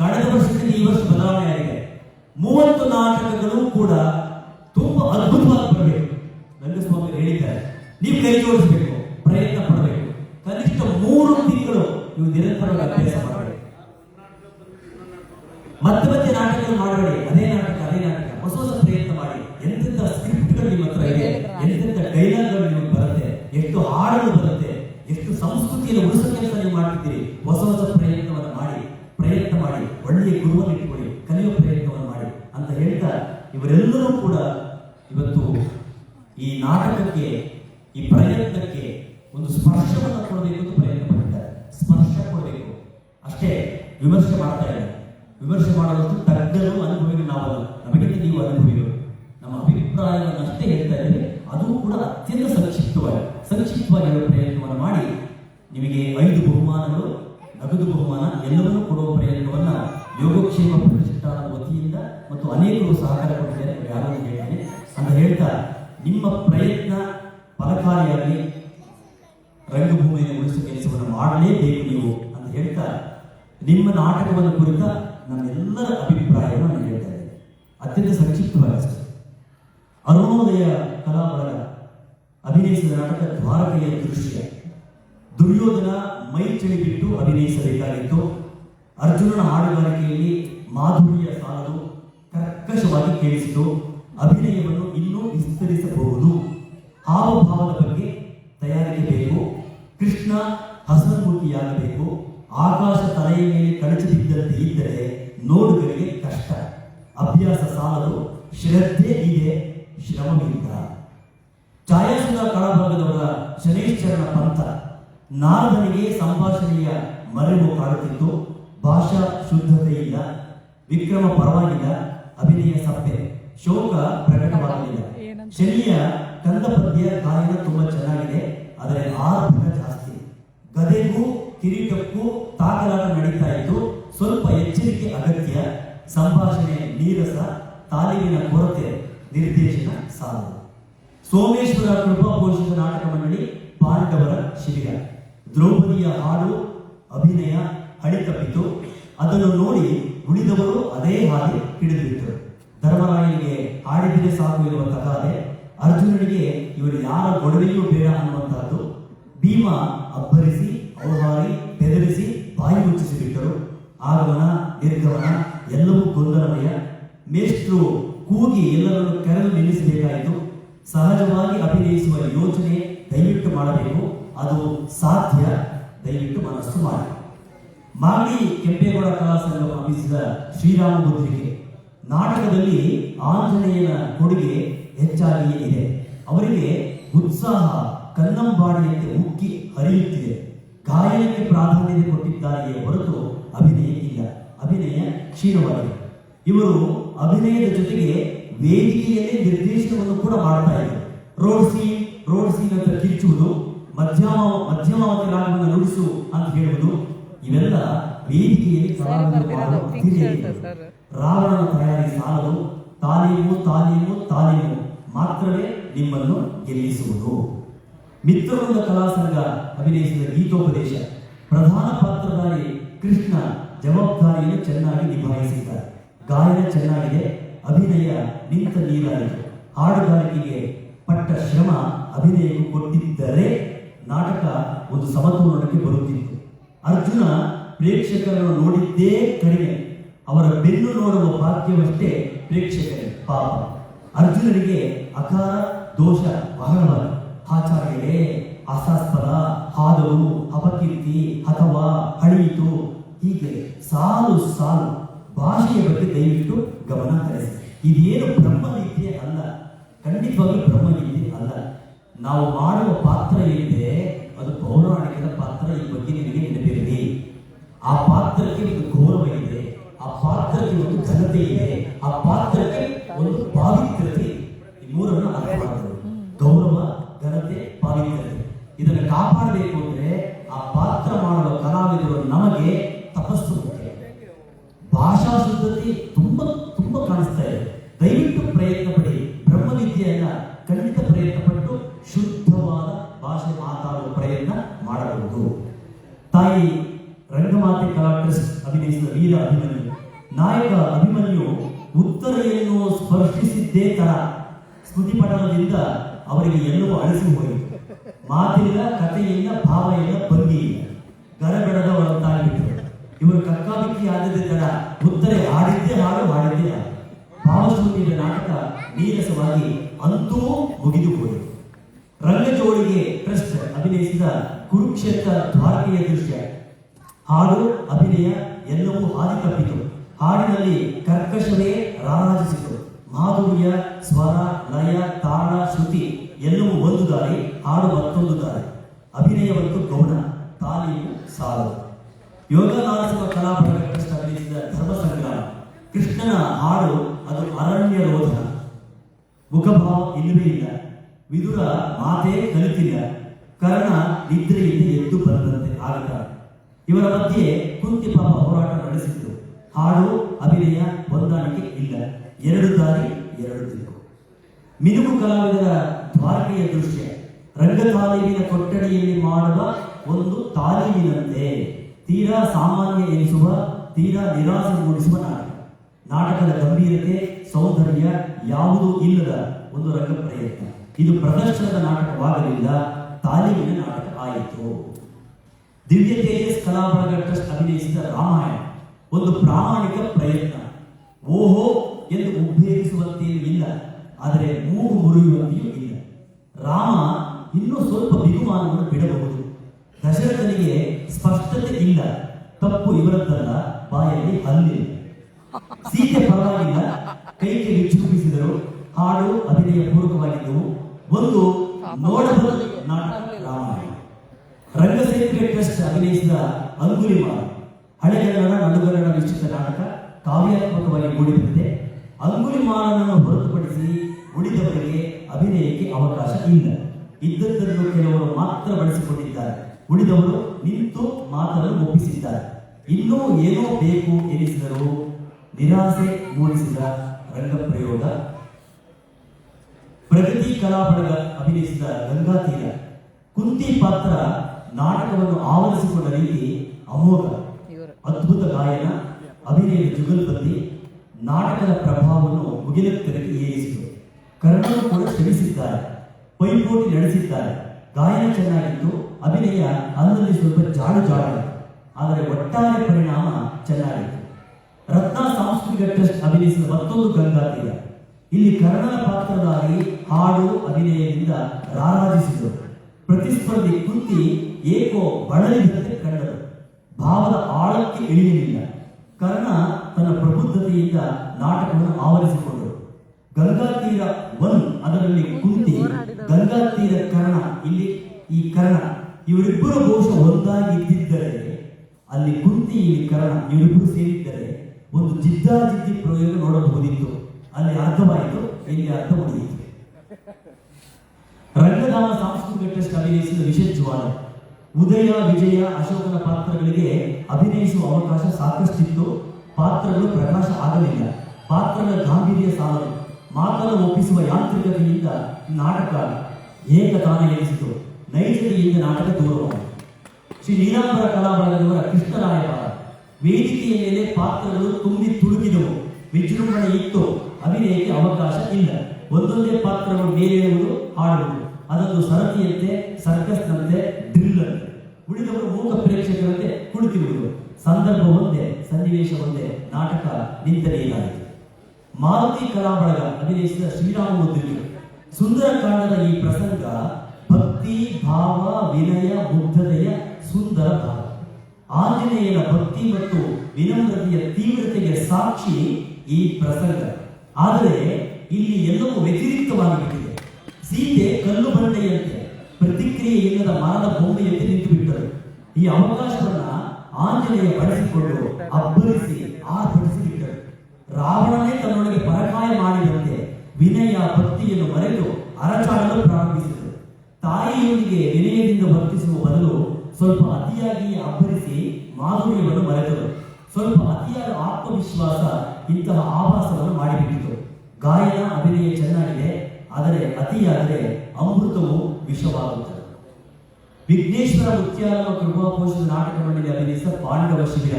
ಕಳೆದ ವರ್ಷದಿಂದ ಈ ವರ್ಷ ಬದಲಾವಣೆ ಆಗಿದೆ. ಮೂವತ್ತು ನಾಟಕಗಳು ಕೂಡ ತುಂಬಾ ಅದ್ಭುತವಾಗಿ ಬರಬೇಕು. ರಂಗಸ್ವಾಮಿ ಹೇಳಿದ್ದಾರೆ. ನೀವು ಕೈ ಜೋಡಿಸಬೇಕು, ಪ್ರಯತ್ನ ಪಡಬೇಕು. ಕನಿಷ್ಠ ಮೂರು ತಿಂಗಳು ನೀವು ನಿರಂತರವಾಗಿ ಅಭ್ಯಾಸ ಮಾಡಬೇಕು. ಮತ್ತೆ ಮತ್ತೆ ನಾಟಕಗಳು ಮಾಡಬೇಡಿ. ಅದೇ ನಾಟಕ ಅದೇ ನಾಟಕ. ಹೊಸ ಹೊಸ ಪ್ರಯತ್ನ ಮಾಡಿ. ಎಂತೆಂಥ ಸ್ಕ್ರಿಪ್ಟ್ಗಳು ನಿಮ್ಮ ಹತ್ರ ಇದೆ, ಎಂತೆಂಥ ಡೈಲಾಗ್ಗಳು ನಿಮಗೆ ಬರುತ್ತೆ, ಎಷ್ಟು ಹಾಡುಗಳು ಬರುತ್ತೆ, ಎಷ್ಟು ಸಂಸ್ಕೃತಿಯನ್ನು ಉಳಿಸೋ ಕೆಲಸ ನೀವು ಮಾಡ್ತಿದ್ದೀರಿ, ಹೊಸ ಹೊಸ ಪ್ರಯತ್ನವನ್ನು ಮಾಡಿ ಪ್ರಯತ್ನ ಮಾಡಿ, ಒಳ್ಳೆಯ ಗುರುವನ್ನು ಇಟ್ಕೊಳ್ಳಿ, ಕಲಿಯುವ ಪ್ರಯತ್ನವನ್ನು ಮಾಡಿ ಅಂತ ಹೇಳ್ತಾ ಇವರೆಲ್ಲರೂ ಕೂಡ ಇವತ್ತು ಈ ನಾಟಕಕ್ಕೆ, ಈ ಪ್ರಯತ್ನಕ್ಕೆ ಒಂದು ಸ್ಪರ್ಶವನ್ನು ಕೊಡಬೇಕು ಅಂತ ಪ್ರಯತ್ನ ಪಟ್ಟಿದ್ದಾರೆ. ಸ್ಪರ್ಶ ಕೊಡಬೇಕು. ಅಷ್ಟೇ ವಿಮರ್ಶೆ ಮಾಡ್ತಾ ಇದ್ದಾರೆ. ವಿಮರ್ಶೆ ಮಾಡುವಷ್ಟು ತಜ್ಞರು ಅನುಭವಿಗಳು ನಾವಲ್ಲ. ನಮಗಿಂತ ನೀವು ಅನುಭವಿಗಳು. ನಮ್ಮ ಅಭಿಪ್ರಾಯವನ್ನು ಅಷ್ಟೇ ಹೇಳ್ತಾ ಇದ್ದೇವೆ. ಅದು ಕೂಡ ಅತ್ಯಂತ ಸಂಕ್ಷಿಪ್ತವಾಗಿ. ಸಂಕ್ಷಿಪ್ತವಾಗಿ ಪ್ರಯತ್ನವನ್ನು ಮಾಡಿ ನಿಮಗೆ ಐದು ಬಹುಮಾನಗಳು ನಗದು ಬಹುಮಾನ ಎಲ್ಲವನ್ನೂ ಕೊಡುವ ಪ್ರಯತ್ನವನ್ನು ಯೋಗಕ್ಷೇಮ ಪ್ರತಿಷ್ಠಾನದ ವತಿಯಿಂದ ಮತ್ತು ಅನೇಕರು ಸಹಕಾರ ಕೊಟ್ಟಿದ್ದಾರೆ ಯಾರು ಹೇಳ್ತೀನಿ ಅಂತ ಹೇಳ್ತಾ, ನಿಮ್ಮ ಪ್ರಯತ್ನ ಫಲಕಾರಿಯಾಗಲಿ ರಂಗಭೂಮಿಯನ್ನು ಉಳಿಸುವ ಕೆಲಸವನ್ನು ಮಾಡಲೇಬೇಕು ನೀವು ಅಂತ ಹೇಳ್ತಾ, ನಿಮ್ಮ ನಾಟಕವನ್ನು ಕುರಿತ ನಮ್ಮೆಲ್ಲರ ಅಭಿಪ್ರಾಯವನ್ನು ನಾನು ಹೇಳ್ತಾ ಇದ್ದೇನೆ. ಅತ್ಯಂತ ಸಂಕ್ಷಿಪ್ತವಾಗಿ ಅರುಣೋದಯ ಕಲಾ ಬಳಗ ಅಭಿನಯಿಸಿದ ನಾಟಕ ದ್ವಾರಕೆಯ ದೃಶ್ಯ. ದುರ್ಯೋಧನ ಮೈ ಚಳಿ ಬಿಟ್ಟು ಅಭಿನಯಿಸಬೇಕಾಗಿತ್ತು. ಅರ್ಜುನನ ಹಾಡುಗಾರಿಕೆಯಲ್ಲಿ ಮಾಧುರ್ಯ ಸಾಲದು ಕರ್ಕಶವಾಗಿ ಕೇಳಿಸಿತು. ಅಭಿನಯವನ್ನು ಇನ್ನೂ ವಿಸ್ತರಿಸಬಹುದು. ಹಾವಭಾವದ ಬಗ್ಗೆ ತಯಾರಿಕೆ ಬೇಕು. ಕೃಷ್ಣ ಹಸನ್ಮುಖಿಯಾಗಬೇಕು. ಆಕಾಶ ತಲೆಯ ಮೇಲೆ ಕಳಚಿ ಬಿದ್ದಂತೆ ಇದ್ದರೆ ನೋಡುಗರಿಗೆ ಕಷ್ಟ. ಅಭ್ಯಾಸ ಸಾಲದು ಶ್ರದ್ಧೆ ಇದೆ, ಶ್ರಮವಿಲ್ಲ. ಛಾಯಾಸುಧ ಕಳಭಾಗದವರ ಶನೇಶ್ವರನ ಪಂಥ. ನಾರದನಿಗೆ ಸಂಭಾಷಣೆಯ ಮರೆವು ಕಾಡುತ್ತಿತ್ತು. ಭಾಷಾ ಶುದ್ಧತೆ ಇಲ್ಲ ವಿಕ್ರಮ ಪರವಾಗಿಲ್ಲ ಅಭಿನಯ ಸಪ್ಪೆ ಶೋಕ ಪ್ರಕಟವಾಗಲಿಲ್ಲ. ಶನಿಯ ಕಂದ ಪದ್ಯ ಗಾಯನ ತುಂಬಾ ಚೆನ್ನಾಗಿದೆ ಆದರೆ ಆರ್ಭಟ ಜಾಸ್ತಿ. ಗದೆಗೂ ಕಿರೀಟಕ್ಕೂ ತಾಕಲಾಟ ನಡೀತಾ ಇದ್ದು ಸ್ವಲ್ಪ ಎಚ್ಚರಿಕೆ ಅಗತ್ಯ ಸಂಭಾಷಣೆ ನೀರಸ ತಾಲೀಮಿನ ಕೊರತೆ ನಿರ್ದೇಶನ ಸಾಲದು ಸೋಮೇಶ್ವರ ಕೃಪಾ ಪೋಷಿತ ನಾಟಕ ಮಂಡಳಿ ಪಾಂಡವರ ಶಿಬಿರ. ದ್ರೌಪದಿಯ ಹಾಡು, ಅಭಿನಯ ಹಳಿತಪ್ಪಿತು ಅದನ್ನು ನೋಡಿ ಉಳಿದವರು ಅದೇ ಹಾಗೆ ಹಿಡಿದಿಟ್ಟರು ಧರ್ಮರಾಯನಿಗೆ ಹಾಡಿದರೆ ಸಾಕು ಎನ್ನುವ ತಗಾದೆ ಅರ್ಜುನನಿಗೆ ಇವರು ಯಾರ ಗೊಡವೆಯೂ ಬೇಡ ಅನ್ನುವಂತಹದ್ದು. ಭೀಮ ಅಬ್ಬರಿಸಿ ಅವಹಾರಿ ಬೆದರಿಸಿ, ಬಾಯಿ ಮುಚ್ಚಿಸಿಬಿಟ್ಟರು. ಆಗಮನ ನಿರ್ಗಮನ ಎಲ್ಲವೂ ಗೊಂದಲಮಯ. ಮೇಷ್ಟ್ರು ಕೂಗಿ ಎಲ್ಲರನ್ನು ಕರೆದು ನಿಲ್ಲಿಸಬೇಕಾಯಿತು. ಸಹಜವಾಗಿ ಅಭಿನಯಿಸುವ ಯೋಚನೆ ಮನಸ್ಸು ಮಾಡಿ ಮಾಗಡಿ ಕೆಂಪೇಗೌಡ ಕಲಾ ಸಂಘ ಶ್ರೀರಾಮ ಮುದ್ರಿಕೆ. ನಾಟಕದಲ್ಲಿ ಆಂಜನೇಯನ ಕೊಡುಗೆ ಹೆಚ್ಚಾಗಿಯೇ ಇದೆ. ಅವರಿಗೆ ಉತ್ಸಾಹ ಕನ್ನಂಬಾಡಿಯಂತೆ ಉಕ್ಕಿ ಹರಿಯುತ್ತಿದೆ. ಗಾಯನಕ್ಕೆ ಪ್ರಾಧಾನ್ಯತೆ ಕೊಟ್ಟಿದ್ದಾರೆಯೇ ಹೊರತು ಇಲ್ಲ. ಅಭಿನಯ ಕ್ಷೀಣವಾಗಿದೆ. ಇವರು ಅಭಿನಯದ ಜೊತೆಗೆ ವೇದಿಕೆಯಲ್ಲೇ ನಿರ್ದೇಶನವನ್ನು ಕೂಡ ಮಾಡ್ತಾ ಇದ್ದಾರೆ. ರೋಡ್ ಸೀನ್ ರೋಡ್ ಸೀನ್ ಅಂತ ಮಧ್ಯಮ ಮಧ್ಯಮಾವತಿ ರಾಗವನ್ನು ನುಡಿಸು ಅಂತ ಹೇಳುವುದು ಇವೆಲ್ಲ ವೇದಿಕೆಯಲ್ಲಿ. ರಾವಣನ ತಯಾರಿ ಸಾಲದು. ತಾಲೀಮು ತಾಲೀಮು ತಾಲೀಮು. ಮಾತ್ರವೇ ನಿಮ್ಮನ್ನು ಗೆಲ್ಲಿಸುವುದು. ಮಿತ್ರವೃಂದ ಕಲಾಸಂಘ ಅಭಿನಯಿಸಿದ ಗೀತೋಪದೇಶ ಪ್ರಧಾನ ಪಾತ್ರಧಾರಿ ಕೃಷ್ಣ ಜವಾಬ್ದಾರಿಯನ್ನು ಚೆನ್ನಾಗಿ ನಿಭಾಯಿಸಿದ್ದಾರೆ. ಗಾಯನ ಚೆನ್ನಾಗಿದೆ ಅಭಿನಯ ನಿಂತ ನೀರಾಯಿತು ಹಾಡುಗಾರಿಕೆಗೆ ಪಟ್ಟ ಶ್ರಮ ಅಭಿನಯಕ್ಕೂ ಕೊಟ್ಟಿದ್ದರೆ ನಾಟಕ ಒಂದು ಸಮತೋಲನಕ್ಕೆ ಬರುತ್ತಿತ್ತು ಅರ್ಜುನ ಪ್ರೇಕ್ಷಕರನ್ನು ನೋಡಿದ್ದೇ ಕಡಿಮೆ. ಅವರ ಬೆನ್ನು ನೋಡುವ ಭಾಗ್ಯವಷ್ಟೇ ಪ್ರೇಕ್ಷಕರೇ ಪಾಪ. ಅರ್ಜುನನಿಗೆ ಅಕಾರ, ದೋಷ ಬಹಳವಲ್ಲ. ಆಚಾರ್ಯರೇ ಅಸಾಸ್ಪದ ಹಾದವು, ಅಪಕೀರ್ತಿ ಅಥವಾ ಹಳಿಯಿತು ಹೀಗೆ ಸಾಲು ಸಾಲು ಭಾಷೆಯ ಬಗ್ಗೆ ದಯವಿಟ್ಟು ಗಮನ ಹರಿಸಿ. ಇದೇನು ಬ್ರಹ್ಮವಿದ್ಯೆ ಅಲ್ಲ. ಖಂಡಿತವಾಗಿ ಬ್ರಹ್ಮವಿದ್ಯೆ ಅಲ್ಲ. ನಾವು ಮಾಡುವ ಪಾತ್ರ ಏನಿದೆ, ಅದು ಪೌರಾಣಿಕದ ಪಾತ್ರ ಈ ಬಗ್ಗೆ ನಿಮಗೆ ನೆನಪಿರಲಿ ಆ ಪಾತ್ರಕ್ಕೆ ಒಂದು ಗೌರವ ಇದೆ, ಆ ಪಾತ್ರಕ್ಕೆ ಒಂದು ಘನತೆ ಇದೆ, ಆ ಪಾತ್ರಕ್ಕೆ ಒಂದು ಪಾವಿತ್ರತೆ. ಈ ಮೂರನ್ನು ಅರ್ಥ ಮಾಡಿದರು ಗೌರವ, ಘನತೆ ಪಾವಿತ್ರತೆ ಇದನ್ನು ಕಾಪಾಡಬೇಕು ಅಂದ್ರೆ ಆ ಪಾತ್ರ ಮಾಡುವ ಕಲಾವಿದರು ನಮಗೆ ತಪಸ್ಸು ಅಭಿನಯಿಸಿದ ವೀರ ಅಭಿಮನ್ಯು. ನಾಯಕ ಅಭಿಮನ್ಯು ಉತ್ತರೆಯನ್ನು ಸ್ಪರ್ಶಿಸಿದ್ದೇ ತರ ಸ್ಮೃತಿಪಟಲದಿಂದ ಅವರಿಗೆ ಎಲ್ಲವೂ ಅಳಿಸಿ ಹೋಯಿತು. ಮಾತಿಲ್ಲ, ಕಥೆಯಿಲ್ಲ ಭಾವ ಇಲ್ಲ ಬಂದಿ ಗರಗಡದ ಒಳತಾಗಿಬಿಟ್ಟರು ಇವರು ಕಕ್ಕಾಬಿಕ್ಕಿ ಆದದ್ದೇ ತಡ. ಉತ್ತರೆ ಹಾಡಿದ್ದೇ ಹಾಡು ಹಾಡಿದ್ದೇ ಹಾಡು. ಭಾವಶೂನ್ಯದ ನಾಟಕ ನೀರಸವಾಗಿ ಅಂತೂ ಮುಗಿದು ಹೋಯಿತು. ರಂಗಜೋಳಿಗೆ ಟ್ರಸ್ಟ್ ಅಭಿನಯಿಸಿದ ಕುರುಕ್ಷೇತ್ರ ದ್ವಾರಕೆಯ ದೃಶ್ಯ. ಹಾಡು, ಅಭಿನಯ ಎಲ್ಲವೂ ಹಾದಿ ತಪ್ಪಿತು ಹಾಡಿನಲ್ಲಿ ಕರ್ಕಶವೇ ರಾರಾಜಿಸಿತು. ಮಾಧುರ್ಯ, ಸ್ವರ, ಲಯ ತಾಣ ಶ್ರುತಿ ಎಲ್ಲವೂ ಒಂದು ದಾರಿ, ಹಾಡು ಮತ್ತೊಂದು ದಾರಿ. ಅಭಿನಯವಂತೂ ಗೌಣ, ತಾಲೀಮು ಸಾಲದು. ಯೋಗ ನಾರಸಿಂಹ ಕಲಾಪದ ಟ್ರಸ್ಟ್ ಅಭಿನಯಿಸಿದ ಧರ್ಮ ಸಂಗ್ರಾಮ ಕೃಷ್ಣನ ಹಾಡು ಅದು ಅರಣ್ಯ ರೋಧನ. ಮುಖಭಾವ ಇಲ್ಲವೇ ಇಲ್ಲ. ವಿದುರ ಮಾತೇ ಕಲಿತಿಲ್ಲ. ಕರ್ಣ ನಿದ್ರೆಯಿಂದ ಎದ್ದು ಬಂದಂತೆ ಆಗತ ಇವರ ಮಧ್ಯೆ ಕುಂತಿ ಪಾಪ ಹೋರಾಟ ನಡೆಸಿತ್ತು. ಹಾಡು, ಅಭಿನಯ, ಹೊಂದಾಣಿಕೆ ಇಲ್ಲ. ಎರಡು ದಾರಿ, ಎರಡು ದಿಕ್ಕು. ಮಿನುಗು ಕಲಾವಿದರ ದ್ವಾರಕೆಯ ದೃಶ್ಯ. ರಂಗತಾಲೀಮಿನ ಕೊಠಡಿಯಲ್ಲಿ ಮಾಡುವ ಒಂದು ತಾಲೀಮಿನಂತೆ. ತೀರಾ ಸಾಮಾನ್ಯ ಎನಿಸುವ, ತೀರಾ ನಿರಾಸೆ ಮೂಡಿಸುವ ನಾಟಕ. ನಾಟಕದ ಗಂಭೀರತೆ, ಸೌಂದರ್ಯ ಯಾವುದೂ ಇಲ್ಲದ ಒಂದು ರಂಗ ಪ್ರಯತ್ನ ಇದು ಪ್ರದರ್ಶನದ ನಾಟಕವಾಗಲಿಲ್ಲ. ತಾಲೀಮಿನ ನಾಟಕ ಆಯಿತು. ದಿವ್ಯ ತೇಜಸ್ ಕಲಾಬಳಗ ಟ್ರಸ್ಟ್ ಅಭಿನಯಿಸಿದ ರಾಮಾಯಣ, ಒಂದು ಪ್ರಾಮಾಣಿಕ ಪ್ರಯತ್ನ. ಓಹೋ ಎಂದು ಉದ್ದೇಶಿಸುವಂತೆಯೂ ಇಲ್ಲ, ಆದರೆ ಮೂಗು ಮುರಿಯುವಂತೆಯೂ ಇಲ್ಲ. ರಾಮ ಇನ್ನೂ ಸ್ವಲ್ಪ ಬಿಗುಮಾನವನ್ನು ಬಿಡಬಹುದು. ದಶರಥನಿಗೆ ಸ್ಪಷ್ಟತೆ ಇಲ್ಲ, ತಪ್ಪು ಇವರದ್ದಲ್ಲ, ಬಾಯಲ್ಲಿ ಹಲ್ಲಿಲ್ಲ. ಸೀತೆ ಪರವಾಗಿಲ್ಲ, ಕೈಗೆ ವಿಜೃಂಭಿಸಿದರು ಹಾಡು ಅಭಿನಯ ಪೂರ್ವಕವಾಗಿದ್ದವು ಒಂದು ನೋಡಬಹುದು ನಾಟಕ ರಾಮಾಯಣ. ರಂಗಸೇತುವೆ ಟ್ರಸ್ಟ್ ಅಭಿನಯಿಸಿದ ಅಂಗುಲಿಮಾಲ ಹಳೆಗನ್ನಡ ನಡುಗನ್ನಡ ನಿಶ್ಚಿತ ನಾಟಕ ಕಾವ್ಯಾತ್ಮಕವಾಗಿ ಮೂಡಿಬಂದಿದೆ ಅಂಗುಲಿಮಾಲನನ್ನು ಹೊರತುಪಡಿಸಿ ಉಳಿದವರಿಗೆ ಅಭಿನಯಕ್ಕೆ ಅವಕಾಶ ಇಲ್ಲ. ಇದ್ದದ್ದನ್ನು ಕೆಲವರು ಮಾತ್ರ ಬಳಸಿಕೊಂಡಿದ್ದಾರೆ. ಉಳಿದವರು ನಿಂತು ಮಾತನ್ನು ಒಪ್ಪಿಸಿದ್ದಾರೆ. ಇನ್ನೂ ಏನೋ ಬೇಕು ಎನಿಸಿದರು ನಿರಾಸೆ ಮೂಡಿಸಿದ ರಂಗಪ್ರಯೋಗ. ಪ್ರಗತಿ ಕಲಾ ಅಭಿನಯಿಸಿದ ಗಂಗಾತೀರ ಕುಂತಿ ಪಾತ್ರ ನಾಟಕವನ್ನು ಆವರಿಸಿಕೊಂಡ ರೀತಿ ಅಮೋಘ ಅದ್ಭುತ ಗಾಯನ ಅಭಿನಯದ ಜುಗಲ್ಬಂದಿ ನಾಟಕದ ಪ್ರಭಾವವನ್ನು ಮುಗಿಲಕ್ಕೆ ಏರಿಸಿತು. ಕರ್ಣನು ಕೂಡ ಶ್ರಮಿಸಿದ್ದಾರೆ ಪೈಪೋಟಿ ನಡೆಸಿದ್ದಾರೆ. ಗಾಯನ ಚೆನ್ನಾಗಿತ್ತು ಅಭಿನಯ ಅಲ್ಲಲ್ಲಿ ಸ್ವಲ್ಪ ಜಾಡು ಜಾಡಾಯಿತು ಆದರೆ ಒಟ್ಟಾರೆ ಪರಿಣಾಮ ಚೆನ್ನಾಗಿತ್ತು. ರತ್ನ ಸಾಂಸ್ಕೃತಿಕ ಟ್ರಸ್ಟ್ ಅಭಿನಯಿಸಿದ ಮತ್ತೊಂದು ಗಂಗಾತೀರ. ಇಲ್ಲಿ ಕರ್ಣನ ಪಾತ್ರದಾಗಿ ಹಾಡು ಅಭಿನಯದಿಂದ ರಾರಾಜಿಸಿದರು. ಪ್ರತಿಸ್ಪರ್ಧಿ ಕುಂತಿ ಏಕೋ ಬಳಲಿದಂತೆ ಕಂಡರು ಭಾವದ ಆಳಕ್ಕೆ ಇಳಿಯಲಿಲ್ಲ. ಕರ್ಣ ತನ್ನ ಪ್ರಬುದ್ಧತೆಯಿಂದ ನಾಟಕವನ್ನು ಆವರಿಸಿಕೊಂಡರು. ಗಂಗಾ ತೀರ ಒನ್ ಅದರಲ್ಲಿ ಕುಂತಿ, ಗಂಗಾ ತೀರ ಕರ್ಣ, ಇಲ್ಲಿ ಈ ಕರ್ಣ, ಇವರಿಬ್ಬರು ಬಹುಶಃ ಒಂದಾಗಿ ಇದ್ದಿದ್ದರೆ, ಅಲ್ಲಿ ಕುಂತಿ, ಇಲ್ಲಿ ಕರ್ಣ, ಇವರಿಬ್ಬರು ಸೇರಿದ್ದರೆ, ಒಂದು ಜಿದ್ದಾಜಿದ್ದಿ ಪ್ರಯೋಗ ನೋಡಬಹುದಿತ್ತು. ಅಲ್ಲಿ ಅರ್ಥವಾಯಿತು ಇಲ್ಲಿ ಅರ್ಥ ಮುಗಿಯಿತು ರಂಗಧಾಮ ಸಾಂಸ್ಕೃತಿಕ ಟ್ರಸ್ಟ್ ಅಭಿನಯಿಸಿದ ವಿಶೇಷ ಜ್ವಾಲ ಉದಯ, ವಿಜಯ, ಅಶೋಕನ ಪಾತ್ರಗಳಿಗೆ ಅಭಿನಯಿಸುವ ಅವಕಾಶ ಸಾಕಷ್ಟಿತ್ತು. ಪಾತ್ರಗಳು ಪ್ರಕಾಶ ಆಗಲಿಲ್ಲ. ಪಾತ್ರದ ಗಾಂಭೀರ್ಯ ಸಾಲದು. ಮಾತನ್ನು ಒಪ್ಪಿಸುವ ಯಾಂತ್ರಿಕತೆಯಿಂದ ನಾಟಕ ಏಕತಾನ ಎನಿಸಿತು ನೈಜತೆಯಿಂದ ನಾಟಕ ದೂರವಾಯಿತು ಶ್ರೀ ನೀಲಾಂಬರ ಕಲಾಬಳಗದವರ ಕೃಷ್ಣರಾಯಪಾದ ವೇದಿಕೆಯ ಮೇಲೆ ಪಾತ್ರಗಳು ತುಂಬಿ ತುಳುಕಿದವು. ವಿಜೃಂಭಣೆ ಇತ್ತು ಅಭಿನಯಕ್ಕೆ ಅವಕಾಶ ಇಲ್ಲ. ಒಂದೊಂದೇ ಪಾತ್ರಗಳು ಮೇಲೇಳುವುದು ಹಾಡುವುದು ಅದೊಂದು ಸರತಿಯಂತೆ, ಸರ್ಕಸ್ನಂತೆ ಡ್ರಿಲ್ ಅಂತೆ ಉಳಿದವರು ಮೂಕ ಪ್ರೇಕ್ಷಕರಂತೆ ಕುಳಿತಿರುವುದು ಸಂದರ್ಭ ಒಂದೇ, ಸನ್ನಿವೇಶ ಒಂದೇ, ನಾಟಕ ಏನಾಯಿತು ಮಾರುತಿ ಕಲಾಬಳಗ ಅಭಿನಯಿಸಿದ ಸುಂದರ ಸುಂದರಕಾಂಡದ ಈ ಪ್ರಸಂಗ ಭಕ್ತಿ, ಭಾವ, ವಿನಯ, ಮುಗ್ಧತೆಯ ಸುಂದರ ಭಾವ ಆಂಜನೇಯನ ಭಕ್ತಿ ಮತ್ತು ವಿನಮ್ರತೆಯ ತೀವ್ರತೆಗೆ ಸಾಕ್ಷಿ ಈ ಪ್ರಸಂಗ. ಆದರೆ, ಇಲ್ಲಿ ಎಲ್ಲವೂ ವ್ಯತಿರಿಕ್ತವಾಗಿ ಸೀತೆ ಕಲ್ಲು ಬಂಡೆಯಂತೆ ಪ್ರತಿಕ್ರಿಯೆ ಇಲ್ಲದ ಮರದ ಬೊಂಬೆಯಂತೆ ನಿಂತು ಬಿಟ್ಟರು ಈ ಅವಕಾಶವನ್ನ ಆಂಜನೇಯ ಬಳಸಿಕೊಂಡು ಅಬ್ಬರಿಸಿ ಆರ್ಭಟಿಸಿ ಬಿಟ್ಟರು ರಾವಣನೇ ತನ್ನೊಳಗೆ ಪರಕಾಯ ಮಾಡಿದಂತೆ ವಿನಯ ಭಕ್ತಿಯನ್ನು ಮರೆತು ಅರಚಾಡಲು ಪ್ರಾರಂಭಿಸಿದರು ತಾಯಿಯೊಂದಿಗೆ ವಿನಯದಿಂದ ವರ್ತಿಸುವ ಬದಲು ಸ್ವಲ್ಪ ಅತಿಯಾಗಿ ಅಬ್ಬರಿಸಿ ಮಾಧುರ್ಯವನ್ನು ಮರೆತರು ಸ್ವಲ್ಪ ಅತಿಯಾದ ಆತ್ಮವಿಶ್ವಾಸ ಇಂತಹ ಆಭಾಸವನ್ನು ಮಾಡಿಬಿಟ್ಟಿತು. ಗಾಯನ, ಅಭಿನಯ ಚೆನ್ನಾಗಿದೆ. ಆದರೆ ಅತಿಯಾದರೆ ಅಮೃತವು ವಿಷವಾಗುತ್ತದೆ ವಿಘ್ನೇಶ್ವರ ಮುತ್ಯಾಲವ ಕೃಪಾಪೋಷದ ನಾಟಕ ಮಂಡಳಿ ಅಭಿನಯಿಸಿದ ಪಾಂಡವ ಶಿಬಿರ.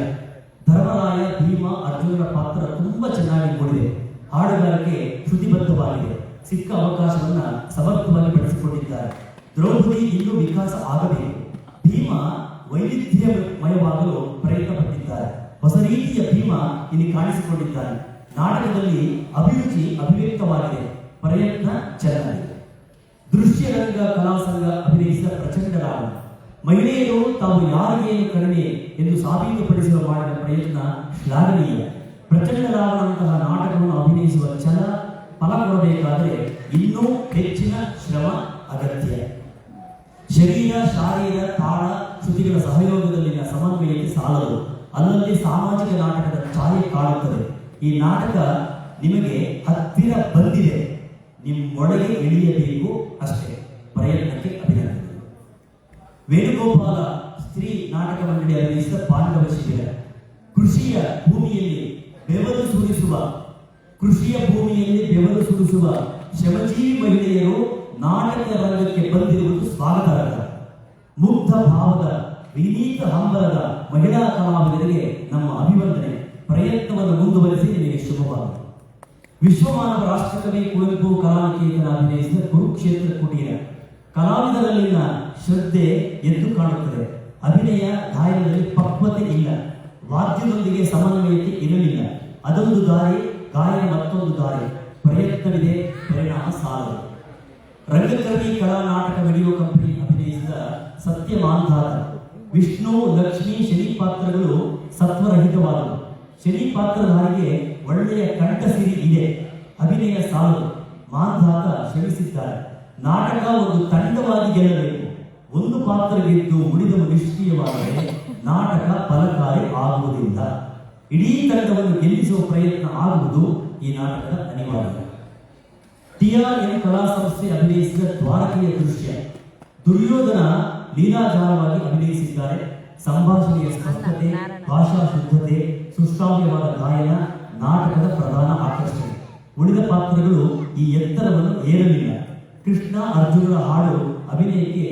ಧರ್ಮರಾಯ, ಭೀಮ, ಅರ್ಜುನರ ಪಾತ್ರ ತುಂಬಾ ಚೆನ್ನಾಗಿ ಮೂಡಿದೆ. ಹಾಡುಗಾರಕ್ಕೆ ಶ್ರುತಿಬದ್ಧವಾಗಿದೆ. ಸಿಕ್ಕ ಅವಕಾಶವನ್ನ ಸಮರ್ಥವಾಗಿ ಬಳಸಿಕೊಂಡಿದ್ದಾರೆ ದ್ರೌಪದಿ ಇನ್ನೂ ವಿಕಾಸ ಆಗಬೇಕು. ಭೀಮ ವೈವಿಧ್ಯಮಯವಾಗಲು ಪ್ರಯತ್ನ ಪಟ್ಟಿದ್ದಾರೆ. ಹೊಸ ರೀತಿಯ ಭೀಮ ಇಲ್ಲಿ ಕಾಣಿಸಿಕೊಂಡಿದ್ದಾರೆ ನಾಟಕದಲ್ಲಿ ಅಭಿರುಚಿ ಅಭಿವ್ಯಕ್ತವಾಗಿದೆ. ಪ್ರಯತ್ನ ಚೆನ್ನಾಗಿದೆ ದೃಶ್ಯರಂಗ ಕಲಾ ಸಂಘ ಅಭಿನಯಿಸಿದ ಪ್ರಚಂಡ ಮಹಿಳೆಯರು ತಾವು ಯಾರಿಗೆ ಕಡಿಮೆ ಎಂದು ಸಾಬೀತುಪಡಿಸಲು ಮಾಡಿದ ಪ್ರಯತ್ನ ಶ್ಲಾಘನೀಯ. ಪ್ರಚಂಡ ರಾವಣಂತಹ ನಾಟಕವನ್ನು ಅಭಿನಯಿಸುವ ಛಲ ಫಲ ಕೊಡಬೇಕಾದರೆ ಇನ್ನೂ ಹೆಚ್ಚಿನ ಶ್ರಮ ಅಗತ್ಯ. ಶರೀರ, ಶಾರೀರ, ತಾಳ ಶ್ರುತಿಗಳ ಸಹಯೋಗದಲ್ಲಿನ ಸಮನ್ವಯಕ್ಕೆ ಸಾಲದು. ಅಲ್ಲಲ್ಲಿ ಸಾಮಾಜಿಕ ನಾಟಕದ ಛಾಯೆ ಕಾಣುತ್ತದೆ ಈ ನಾಟಕ ನಿಮಗೆ ಹತ್ತಿರ ಬಂದಿದೆ. ನಿಮ್ಮೊಳಗೆ ಇಳಿಯಬೇಕು ಅಷ್ಟೇ. ಪ್ರಯತ್ನಕ್ಕೆ ಅಭಿನಂದನೆ. ವೇಣುಗೋಪಾಲ ಸ್ತ್ರೀ ನಾಟಕ ಮಂಡಳಿ ಅಭಿನಯಿಸಿದ ಪಾಂಡವ ಕೃಷಿಯ ಭೂಮಿಯಲ್ಲಿ ಬೆವರು ಸುರಿಸುವ, ಕೃಷಿಯ ಭೂಮಿಯಲ್ಲಿ ಬೆವರು ಸುರಿಸುವ ಶಮಜೀವಿ ಮಹಿಳೆಯರು ನಾಟಕ ರಂಗಕ್ಕೆ ಬಂದಿರುವುದು ಸ್ವಾಗತಾರ್ಹ. ಮುಗ್ಧ ಭಾವದ, ವಿನೀತ ಹಂಬಲದ ಮಹಿಳಾ ಕಲಾವಿದರಿಗೆ ನಮ್ಮ ಅಭಿವಂದನೆ. ಪ್ರಯತ್ನವನ್ನು ಮುಂದುವರೆಸಿ ನಿಮಗೆ ಶುಭವಾಗಲಿ. ವಿಶ್ವಮಾನವ ರಾಷ್ಟ್ರಕವಿ ಕುವೆಂಪು ಕಲಾನಿಕೇತನ ಅಭಿನಯಿಸಿದ ಕುರುಕ್ಷೇತ್ರ ಕುಟೀರ. ಕಲಾವಿದರಲ್ಲಿನ ಶ್ರದ್ಧೆ ಎದ್ದು ಕಾಣುತ್ತದೆ. ಅಭಿನಯ ಗಾಯನದಲ್ಲಿ ಪಕ್ವತೆ ಇಲ್ಲ. ವಾದ್ಯದೊಂದಿಗೆ ಸಮನ್ವಯತೆ ಇರಲಿಲ್ಲ. ಅದೊಂದು ದಾರಿ, ಗಾಯನ ಮತ್ತೊಂದು ದಾರಿ. ಪ್ರಯತ್ನವಿದೆ, ಪರಿಣಾಮ ಸಾಲದು. ರಂಗಕರ್ಮಿ ಕಲಾ ನಾಟಕ ವಿಡಿಯೋ ಕಂಪನಿ ಅಭಿನಯಿಸಿದ ಸತ್ಯಮಾಂಧಾತ ವಿಷ್ಣು, ಲಕ್ಷ್ಮಿ ಶನಿ ಪಾತ್ರಗಳು ಸತ್ವರಹಿತವಾದವು. ಶನಿ ಪಾತ್ರಧಾರಿಗೆ ಒಳ್ಳೆಯ ಕಂಠಸಿರಿ ಇದೆ. ಅಭಿನಯ ಸಾಲು. ಮಾಂಧಾತ ಶ್ರಮಿಸಿದ್ದಾರೆ. ನಾಟಕ ಒಂದು ತಂಡವಾಗಿ ಗೆಲ್ಲಬೇಕು. ಒಂದು ಪಾತ್ರ ಗೆದ್ದು ಉಳಿದವು ನಿಷ್ಕ್ರಿಯವಾದರೆ ನಾಟಕ ಫಲಕಾರಿ ಆಗುವುದಿಲ್ಲ. ಇಡೀ ತಂಡವನ್ನು ಗೆಲ್ಲಿಸುವ ಪ್ರಯತ್ನ ಆಗುವುದು ಈ ನಾಟಕದ ಅನಿವಾರ್ಯ ಟಿಆರ್ಎಂ ಕಲಾ ಸಂಸ್ಥೆ ಅಭಿನಯಿಸಿದ ದ್ವಾರಕೆಯ ದೃಶ್ಯ. ದುರ್ಯೋಧನ ಲೀಲಾಜಾಲವಾಗಿ ಅಭಿನಯಿಸಿದ್ದಾರೆ. ಸಂಭಾಷಣೆಯ ಸ್ಪಷ್ಟತೆ ಭಾಷಾ ಶುದ್ಧತೆ ಸುಶ್ರಾವ್ಯವಾದ ಗಾಯನ ನಾಟಕದ ಪ್ರಧಾನ ಆಕರ್ಷಣೆ ಉಳಿದ ಪಾತ್ರಗಳು ಈ ಎತ್ತರವನ್ನು ಏರಲಿಲ್ಲ. ಕೃಷ್ಣ, ಅರ್ಜುನರ ಹಾಡು, ಅಭಿನಯಕ್ಕೆ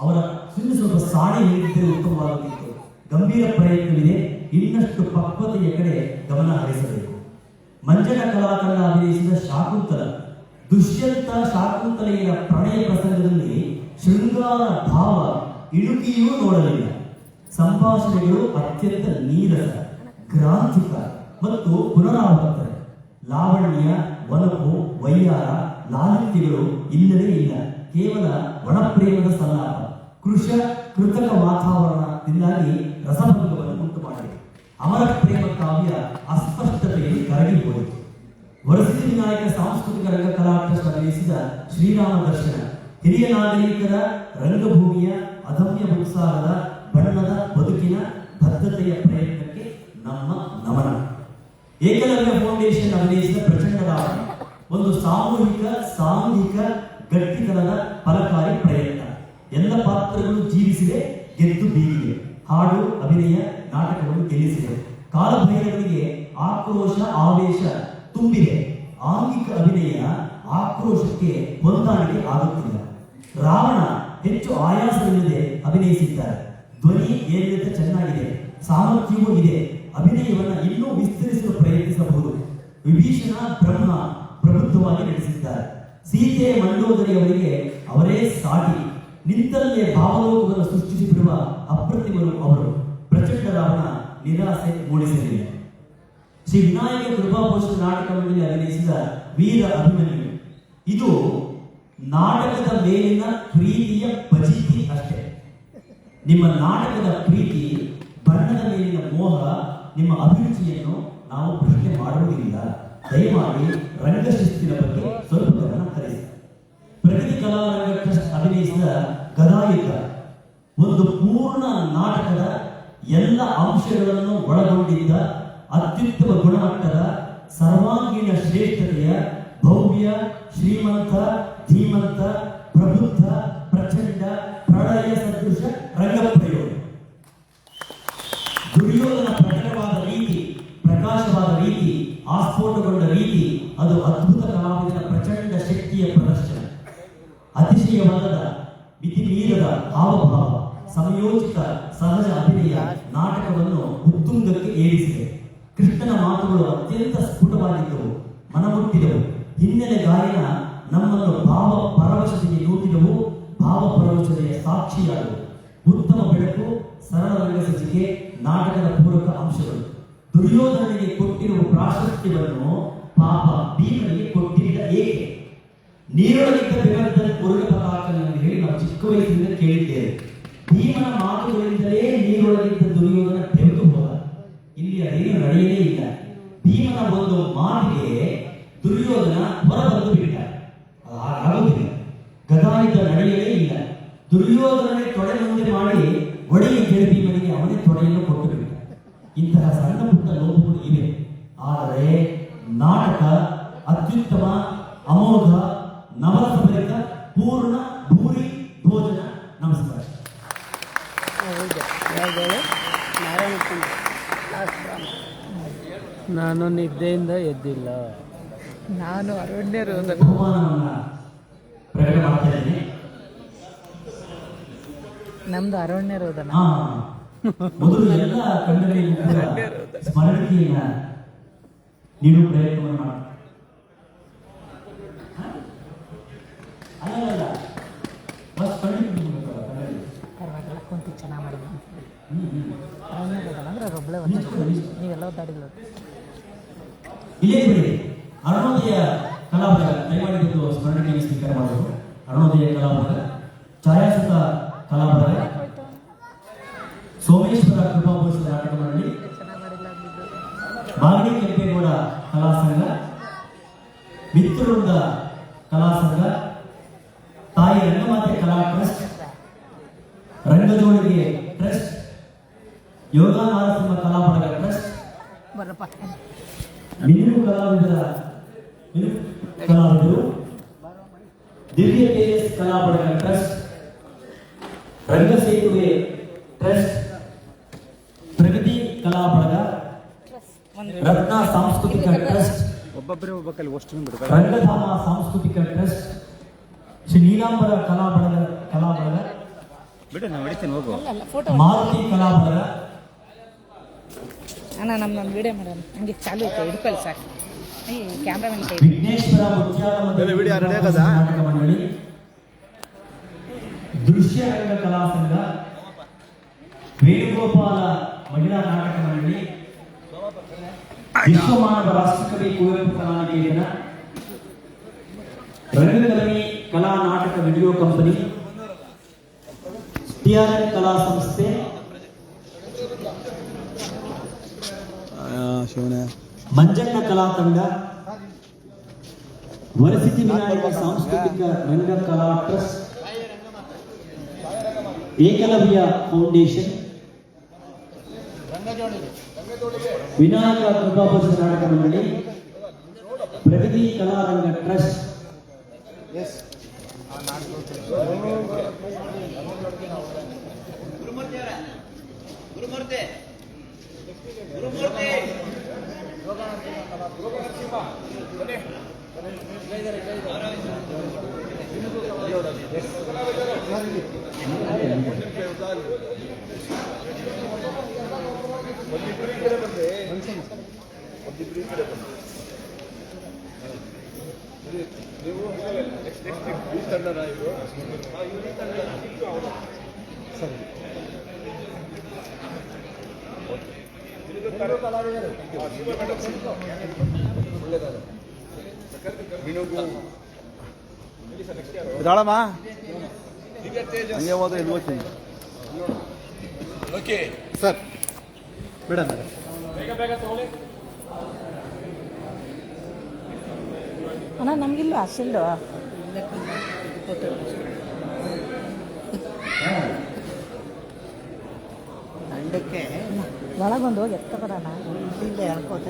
ಅವರ ಸುಳ್ಳು ಸ್ವಲ್ಪ ಸಾಡಿ ನೀಡಿದ್ದರೆ ಉತ್ತಮವಾಗುತ್ತಿತ್ತು. ಗಂಭೀರ ಪ್ರಯತ್ನವಿದೆ. ಇನ್ನಷ್ಟು ಪಕ್ವತೆಯ ಕಡೆ ಗಮನ ಹರಿಸಬೇಕು. ಮಂಜನ ಕಲಾತಂಡ ಅಭಿನಯಿಸಿದ ಶಾಕುಂತಲ. ದುಷ್ಯಂತ ಶಾಕುಂತಲೆಯ ಪ್ರಣಯ ಪ್ರಸಂಗದಲ್ಲಿ ಶೃಂಗಾರ ಭಾವ ಇಣುಕಿಯೂ ನೋಡಲಿಲ್ಲ. ಸಂಭಾಷಣೆಗಳು ಅತ್ಯಂತ ನೀರಸ ಗ್ರಾಂಥಿಕ ಮತ್ತು ಪುನರಾವರ್ತನೆ. ಲಾವಣ್ಯ ಒಲಪು ವೈಯಾರ, ಲಾಲಿತ್ಯಗಳು ಇಲ್ಲದೇ ಇಲ್ಲ. ಕೇವಲ ಒಣಪ್ರೇಮದ ಸಲ್ಲಾಪ ಕೃಷ, ಕೃತಕ ವಾತಾವರಣದಿಂದಾಗಿ ರಸಭಂಗವನ್ನು ಉಂಟು ಮಾಡಿದೆ. ಅಮರ ಪ್ರೇಮ ಕಾವ್ಯ ಅಸ್ಪಷ್ಟತೆಯಲ್ಲಿ ಕರಗಿ ಹೋಯಿತು. ವರಸಿದ್ಧಿ ವಿನಾಯಕ ಸಾಂಸ್ಕೃತಿಕ ರಂಗ ಕಲಾ ಟ್ರಸ್ಟ್ ಅಭಿನಯಿಸಿದ ಶ್ರೀರಾಮ ದರ್ಶನ ಹಿರಿಯ ನಾಗರಿಕರ ರಂಗಭೂಮಿಯ ಅದಮ್ಯ ಉತ್ಸಾಹದ ಬಣ್ಣದ ಬದುಕಿನ ಭದ್ರತೆಯ ಪ್ರಯತ್ನಕ್ಕೆ ನಮ್ಮ ನಮನ. ಏಕಲವ್ಯ ಫೌಂಡೇಶನ್ ಅಭಿನಯಿಸಿದ ಪ್ರಚಂಡವಾದ ಒಂದು ಸಾಮೂಹಿಕ ಸಾಮೂಹಿಕ ಗಟ್ಟಿತನದ ಫಲಕಾರಿ ಪ್ರಯತ್ನ. ಎಲ್ಲ ಪಾತ್ರಗಳು ಜೀವಿಸಿದೆ, ಗೆದ್ದು ಬೀಗಿದೆ. ಹಾಡು, ಅಭಿನಯ, ನಾಟಕವನ್ನು ಗೆಲ್ಲಿಸಿದೆ. ಕಾಲಭೈರವರಿಗೆ ಆಕ್ರೋಶ, ಆವೇಶ ತುಂಬಿದೆ. ಆಂಗಿಕ ಅಭಿನಯ ಆಕ್ರೋಶಕ್ಕೆ ಹೊಂದಾಣಿಕೆ ಆಗುತ್ತಿಲ್ಲ. ರಾವಣ ಹೆಚ್ಚು ಆಯಾಸವಿಲ್ಲದೆ ಅಭಿನಯಿಸಿದ್ದಾರೆ. ಧ್ವನಿ ಏರಿಳಿತ ಚೆನ್ನಾಗಿದೆ. ಸಾಮರ್ಥ್ಯವೂ ಇದೆ. ಅಭಿನಯವನ್ನ ಇನ್ನೂ ವಿಸ್ತರಿಸಲು ಪ್ರಯತ್ನಿಸಬಹುದು. ವಿಭೀಷಣ ಬ್ರಹ್ಮ ಪ್ರಬುದ್ಧವಾಗಿ ನಡೆಸಿದ್ದಾರೆ ಸೀತೆ ಮಂಡೋದರಿಯವರಿಗೆ ಅವರೇ ಸಾಟಿ. ನಿಂತಲ್ಲೇ ಭಾವಲೋಕವನ್ನು ಸೃಷ್ಟಿಸಿಬಿಡುವ ಅಪ್ರತಿಮರು ಅವರು. ಪ್ರಚಂಡ ರಾವಣ ನಿರಾಸೆ ಮೂಡಿಸಲಿಲ್ಲ. ಶ್ರೀ ವಿನಾಯಕ ಕೃಪಾಪೋಷಣ ನಾಟಕದಲ್ಲಿ ಅಭಿನಯಿಸಿದ ವೀರ ಅಭಿಮನ್ಯು. ಇದು ನಾಟಕದ ಮೇಲಿನ ಪ್ರೀತಿಯ ಪಜಿತಿ ಅಷ್ಟೇ. ನಿಮ್ಮ ನಾಟಕದ ಪ್ರೀತಿ ಬಣ್ಣದ ಮೇಲಿನ ಮೋಹ ನಿಮ್ಮ ಅಭಿರುಚಿಯನ್ನು ನಾವು ಪ್ರಶ್ನೆ ಮಾಡುವುದಿಲ್ಲ. ದಯಮಾಡಿ ರಂಗಶಿಸ್ತಿನ ಬಗ್ಗೆ ಸ್ವಲ್ಪ ಗಮನ ಹರಿಸಿ. ಪ್ರಗತಿ ಕಲಾರಂಗ ಟ್ರಸ್ಟ್ ಅಭಿನಯಿಸಿದ ಗದಾಯುದ್ಧ ಒಂದು ಪೂರ್ಣ ನಾಟಕದ ಎಲ್ಲ ಅಂಶಗಳನ್ನು ಒಳಗೊಂಡಿದ್ದ ಅತ್ಯುತ್ತಮ ಗುಣಮಟ್ಟದ ಸರ್ವಾಂಗೀಣ ಶ್ರೇಷ್ಠತೆಯ ಭವ್ಯ ಶ್ರೀಮಂತ, ಧೀಮಂತ ಪ್ರಬುದ್ಧ ಪ್ರಚಂಡ ಪ್ರಳಯ ಸದೃಶ ರಂಗಪ್ರಯೋಗ ದುರ್ಯೋಧನ ಪ್ರಕಟವಾದ ರೀತಿ ಪ್ರಕಾಶವಾದ ರೀತಿ ಆಸ್ಫೋಟಗೊಂಡ ರೀತಿ ಅದು ಅದ್ಭುತ ಕಲಾವಿದನ ಪ್ರಚಂಡ ಶಕ್ತಿಯ ಪ್ರದರ್ಶನ ಅತಿಶಯವಲ್ಲದ ಮಿತಿ ಮೀರದ ಹಾವಭಾವ ಸಂಯೋಜಿತ ಸಹಜ ಅಭಿನಯ ನಾಟಕವನ್ನು ಉತ್ತುಂಗಕ್ಕೆ ಏರಿಸಿದೆ. ಕೃಷ್ಣನ ಮಾತುಗಳು ಅತ್ಯಂತ ಸ್ಫುಟವಾಗಿದ್ದವು, ಮನಮುಟ್ಟಿದವು. ಹಿನ್ನೆಲೆ ಗಾಯನ ನಮ್ಮನ್ನು ಭಾವ ಪರವಶತೆಗೆ ನೂಕಿದವು, ಭಾವ ಪರವಶತೆಯ ಸಾಕ್ಷಿಯಾದವು. ಉತ್ತಮ ಬೆಳಕು, ಸರಳ ರಂಗಸಜ್ಜಿಕೆ ನಾಟಕದ ಪೂರಕ ಅಂಶಗಳು. ದುರ್ಯೋಧನಿಗೆ ಕೊಟ್ಟಿರುವ ಪ್ರಾಶಸ್ತ್ಯವನ್ನು ಪಾಪ ಭೀಮನಿಗೆ ನೀರೊಳಗಿದ್ದ ಬೆವರದಲ್ಲಿ ಮುರುಗ ಪತಾಕನನ್ನು ಹೇಳಿ ನಾವು ಚಿಕ್ಕ ವಯಸ್ಸಿನಿಂದ ಕೇಳಿದ್ದೇವೆ ಭೀಮನ ಮಾತುಗಳಿಂದಲೇ ನೀರೊಳಗಿದ್ದ ದುರ್ಯೋಧನ ಬೆಂದು ಹೋದ ಇಲ್ಲಿ ಅದೇನು ನಡೆಯಲೇ ಇಲ್ಲ ಭೀಮನ ಒಂದು ಮಾತಿಗೆ ದುರ್ಯೋಧನ ಹೊರ ಬಂದು ಬಿಟ್ಟ. ಅದು ಹಾಗಾಗುವುದಿಲ್ಲ ಗದಾಯುದ್ಧ ನಡೆಯಲೇ ಇಲ್ಲ. ದುರ್ಯೋಧನೇ ತೊಡೆ ಮುಂದೆ ಮಾಡಿ ಒಡೆಯ ಕೇಳಿ ಭೀಮನಿಗೆ ಅವನೇ ತೊಡೆಯನ್ನು ಕೊಟ್ಟು ಬಿಟ್ಟ. ಇಂತಹ ಸಣ್ಣ ಪುಟ್ಟ ಲೋಪಗಳು ಇವೆ ಆದರೆ ನಾಟಕ, ಅತ್ಯುತ್ತಮ, ಅಮೋಘ ನವರಸಭರಿತ ಪೂರ್ಣ ಭೂರಿ ಭೋಜನ ನಮಸ್ಕಾರ. ನಾನು ನಿದ್ದೆಯಿಂದ ಎದ್ದಿಲ್ಲ. ನಾನು ಅರಣ್ಯರು ಪ್ರಕಟ ಮಾಡ್ತಾ ಇದ್ದೀನಿ. ನಮ್ದು ಅರಣ್ಯರು ಹೋದನ ಹಾ ಮೊದಲು ಎಲ್ಲ ಕನ್ನಡಿಗರಿಗೂ ಕೂಡ ಸ್ಮರಣಿಕೆಯನ್ನ ಪ್ರಯತ್ನವನ್ನು ಮಾಡಿ. ಕನ್ನಡಿಗರು. ಪರವಾಗಿಲ್ಲ. ಕುಂತು ಚೆನ್ನಾಗಿ ಹ್ಮ್. ಅಂದ್ರೆ ಒಬ್ಬಳೇ ಒಂದು ನೀವೆಲ್ಲ ಒದ್ದಾಡಿಲ್ಲ ಇಲ್ಲೇ ಬಿಡಿ ಅರುಣೋದಯ ಕಲಾಭಾಗ ದಯಮಾಡಿದ್ದು ಸ್ಮರಣೆಗೆ ಸ್ವೀಕಾರ ಮಾಡೋದು ಅರುಣೋದಯ ಕಲಾಬಳಗ ಛಾಯಾಸುತ ಕಲಾಬಳಗ ಸೋಮೇಶ್ವರ ಕೃಪಾಭೂಷಣ ನಾಟಕ ಮಂಡಳಿ ಬಾಗಡಿ ಕೆಂಪೇಗೌಡ ಕಲಾ ಸಂಘ ಮಿತ್ರವೃಂದ ಕಲಾ ಸಂಘ Tayi Rangamate Kala trust Rangajolige trust Yoga Narasimha Kala Balaga trust ಬರಪ್ಪ ಮಿನುಗು ಕಲಾವಿದರ ಮಿನುಗು ಕಲಾವಿದರು ದಿವ್ಯ ತೇಜಸ್ ಕಲಾ ಬಳಗ ಟ್ರಸ್ಟ್ ರಂಗಸೇತುವೆ ಟ್ರಸ್ಟ್ ಪ್ರಗತಿ ಕಲಾ ಬಳಗ ರತ್ನ ಸಾಂಸ್ಕೃತಿಕ ಟ್ರಸ್ಟ್ ಒಬ್ಬೊಬ್ಬರೇ ಒಬ್ಬಕ್ಕಲ್ಲಿ ಅಷ್ಟು ಬಿಡ್ಬೇಕು ರಂಗಧಾಮ ಸಾಂಸ್ಕೃತಿಕ ಟ್ರಸ್ಟ್ ಶ್ರೀ ನೀಲಾಂಬರ ಕಲಾ ಬಳಗ ಕಲಾ ಬಳಗ ಬಿಡು ನಾನು ಹೊಡಿತೀನಿ ಹೋಗು. ಅಲ್ಲ ಫೋಟೋ ಮಾರುತಿ ಕಲಾಭವನ. ಅಣ್ಣ ನಮ್ಮ ನಮ್ಮ ವಿಡಿಯೋ ಮಾಡೋಣ. ಹಂಗೆ ಚಾಲು ಐತೆ ಹಿಡ್ಕೊಳ್ಳಿ ಸಾಕು. ಈ ಕ್ಯಾಮ್ರಾಮನ್ ಕೈ. ವಿಘ್ನೇಶ್ವರ ಮುತ್ಯಾಲ ವಿಡಿಯೋ ರೆಡಿ ಆಗದಾ? ದೃಶ್ಯ ರಂಗ ಕಲಾ ಸಂಘ. ವೇಣುಗೋಪಾಲ ಮಹಿಳಾ ನಾಟಕ ಮಂಡಳಿ. ವಿಶ್ವಮಾನವ ರಾಷ್ಟ್ರಕವಿ Kuvempu Kalaniketana. Rangakarmi Kala Nataka video company. ಟಿಆರ್ಎನ್ ಕಲಾ ಸಂಸ್ಥೆ ಶಿವನೇ ಮಂಜಣ್ಣ ಕಲಾ ತಂಡ ವರಸಿದ್ಧಿ ವಿನಾಯಕ ಸಾಂಸ್ಕೃತಿಕ ರಂಗ ಕಲಾ ಟ್ರಸ್ಟ್ ಏಕಲವ್ಯ ಫೌಂಡೇಶನ್ ವಿನಾಯಕ ಕೃಪಾಭೂಷಣ ನಾಟಕ ಮಂಡಳಿ ಪ್ರಗತಿ ಕಲಾರಂಗ ಟ್ರಸ್ಟ್ Gurumurthy Gurumurthy. ಒಂದಿಬ್ರು ಈ ಕಡೆ ಬಂದೆ ಒಂದಿಬ್ರು ಈ ಕಡೆ ಬಂದೆ ಬಿಡಾಳಮ್ಮ ಹಂಗೆ ಹೋದ್ರೆ ಇಲ್ಲಿ ಹೋಗ್ತೀನಿ? ಸರ್. ತಗೊಳ್ಳಿ. ಅಣ್ಣ ನಮಗಿಲ್ಲ ಅಷ್ಟಿಲ್ದು ದಂಡಕ್ಕೆ ಒಳಗೊಂದು ಹೋಗಿ ಎತ್ಕೊಬರೋಣ. ಇಲ್ಲಿಂದ ಹೇಳ್ಕೊತ